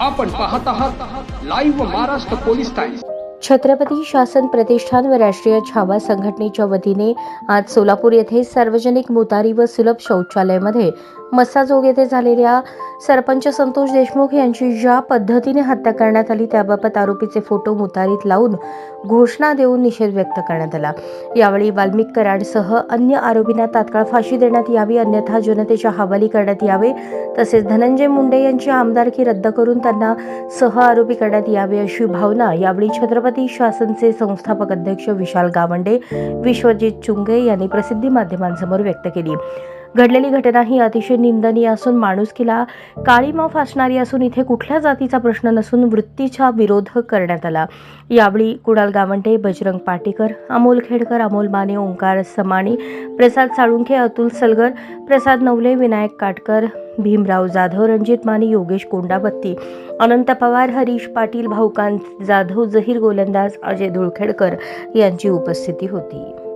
आपण पाहत आहात live Maharashtra police times Chhatrapati शासन प्रतिष्ठान व राष्ट्रीय छावा संघटनेच्या वतीने आज सोलापूर येथे सार्वजनिक मुतारी व सुलभ शौचालयामध्ये मस्साजोग येथे झालेल्या सरपंच संतोष देशमुख यांची ज्या पद्धतीने हत्या करण्यात आली त्याबाबत आरोपीचे फोटो मुतारीत लावून घोषणा देऊन निषेध व्यक्त करण्यात आला. यावेळी वाल्मिक कराडसह अन्य आरोपींना तात्काळ फाशी देण्यात यावी अन्यथा जनतेच्या हवाली करण्यात यावे तसेच धनंजय मुंडे यांची आमदारकी रद्द करून त्यांना सह आरोपी करण्यात यावे अशी भावना यावेळी छत्रपती शासनचे संस्थापक अध्यक्ष विशाल गावंडे विश्वजित चुंगे यांनी प्रसिद्धी माध्यमांसमोर व्यक्त केली. घडलेली घटना ही अतिशय निंदनीय असून माणुसकीला काळीमा फासणारी असून इथे कुठल्या जातीचा प्रश्न नसून वृत्तीचा विरोध करण्यात आला. यावेळी कुणाल गावंडे बजरंग पाटेकर अमोल खेडकर अमोल माने ओंकार समाणी प्रसाद साळुंखे अतुल सलगर प्रसाद नवले विनायक काटकर भीमराव जाधव रणजित माने योगेश कोंडाबत्ती अनंत पवार हरीश पाटील भाऊकांत जाधव जहीर गोलंदाज अजय धुळखेडकर यांची उपस्थिती होती.